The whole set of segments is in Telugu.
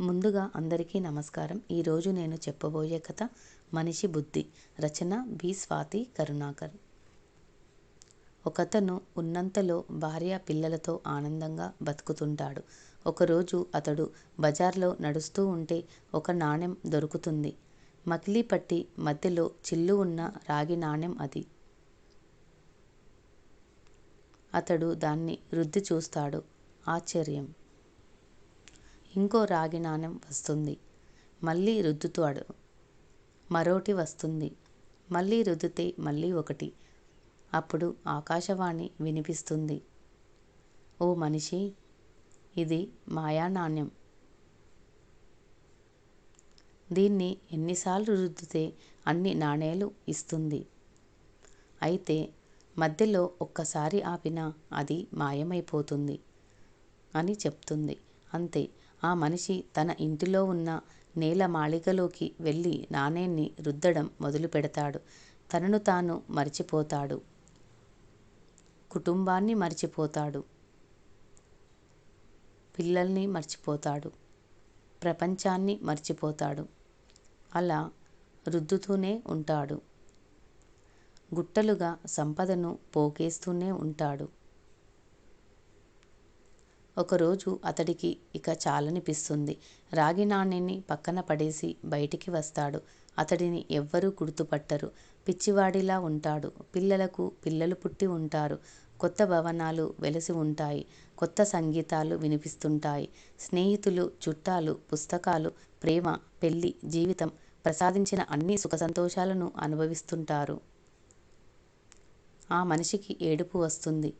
ముందుగా అందరికీ నమస్కారం. ఈరోజు నేను చెప్పబోయే కథ మనిషి బుద్ధి రచన బి స్వాతి కరుణాకర్. ఒకతను ఉన్నంతలో భార్య పిల్లలతో ఆనందంగా బతుకుతుంటాడు. ఒకరోజు అతడు బజార్లో నడుస్తూ ఉంటే ఒక నాణెం దొరుకుతుంది. మకిలీ పట్టి మధ్యలో చిల్లు ఉన్న రాగి నాణెం అది. అతడు దాన్ని రుద్ది చూస్తాడు. ఆశ్చర్యం! ఇంకో రాగి నాణెం వస్తుంది. మళ్ళీ రుద్దుతాడు మరోటి వస్తుంది. మళ్ళీ రుద్దితే మళ్ళీ ఒకటి. అప్పుడు ఆకాశవాణి వినిపిస్తుంది. ఓ మనిషి ఇది మాయా నాణ్యం. దీన్ని ఎన్నిసార్లు రుద్దితే అన్ని నాణేలు ఇస్తుంది. అయితే మధ్యలో ఒక్కసారి ఆపినా అది మాయమైపోతుంది అని చెప్తుంది. అంతే. ఆ మనిషి తన ఇంటిలో ఉన్న నేల మాళిగలోకి వెళ్ళి నాణేన్ని రుద్దడం మొదలు పెడతాడు. తనను తాను మర్చిపోతాడు. కుటుంబాన్ని మర్చిపోతాడు. పిల్లల్ని మర్చిపోతాడు. ప్రపంచాన్ని మర్చిపోతాడు. అలా రుద్దుతూనే ఉంటాడు. గుట్టలుగా సంపదను పోగేస్తూనే ఉంటాడు. ఒకరోజు అతడికి ఇక చాలనిపిస్తుంది. రాగి నాణ్యని పక్కన పడేసి బయటికి వస్తాడు. అతడిని ఎవ్వరూ గుర్తుపట్టరు. పిచ్చివాడిలా ఉంటాడు. పిల్లలకు పిల్లలు పుట్టి ఉంటారు. కొత్త భవనాలు వెలసి ఉంటాయి. కొత్త సంగీతాలు వినిపిస్తుంటాయి. స్నేహితులు చుట్టాలు పుస్తకాలు ప్రేమ పెళ్ళి జీవితం ప్రసాదించిన అన్ని సుఖ సంతోషాలను అనుభవిస్తుంటారు. ఆ మనిషికి ఏడుపు వస్తుంది.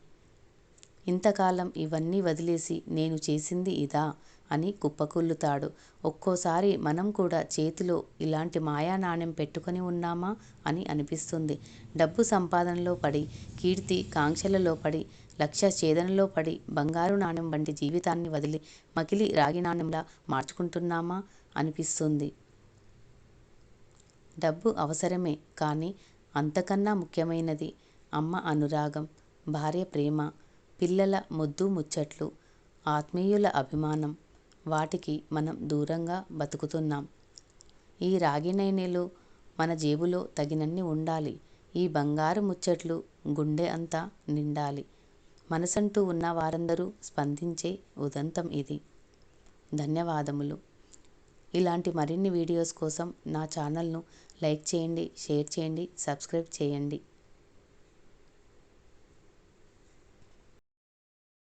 ఇంతకాలం ఇవన్నీ వదిలేసి నేను చేసింది ఇదా? అని కుప్పకూలుతాడు ఒక్కోసారి మనం కూడా చేతిలో ఇలాంటి మాయా నాణెం పెట్టుకొని ఉన్నామా? అని అనిపిస్తుంది. డబ్బు సంపాదనలో పడి కీర్తి కాంక్షలలో పడి లక్ష్య ఛేదనలో పడి బంగారు నాణెం వంటి జీవితాన్ని వదిలి మకిలి రాగి నాణెంలా మార్చుకుంటున్నామా? అనిపిస్తుంది. డబ్బు అవసరమే కానీ అంతకన్నా ముఖ్యమైనది అమ్మ అనురాగం భార్య ప్రేమ పిల్లల ముద్దు ముచ్చట్లు ఆత్మీయుల అభిమానం వాటికి మనం దూరంగా బతుకుతున్నాం. ఈ రాగినైనేలు మన జేబులో తగినన్ని ఉండాలి. ఈ బంగారు ముచ్చట్లు గుండె అంతా నిండాలి. మనసంటూ ఉన్న వారందరూ స్పందించే ఉదంతం ఇది. ధన్యవాదములు. ఇలాంటి మరిన్ని వీడియోస్ కోసం నా ఛానల్ను లైక్ చేయండి షేర్ చేయండి సబ్స్క్రైబ్ చేయండి.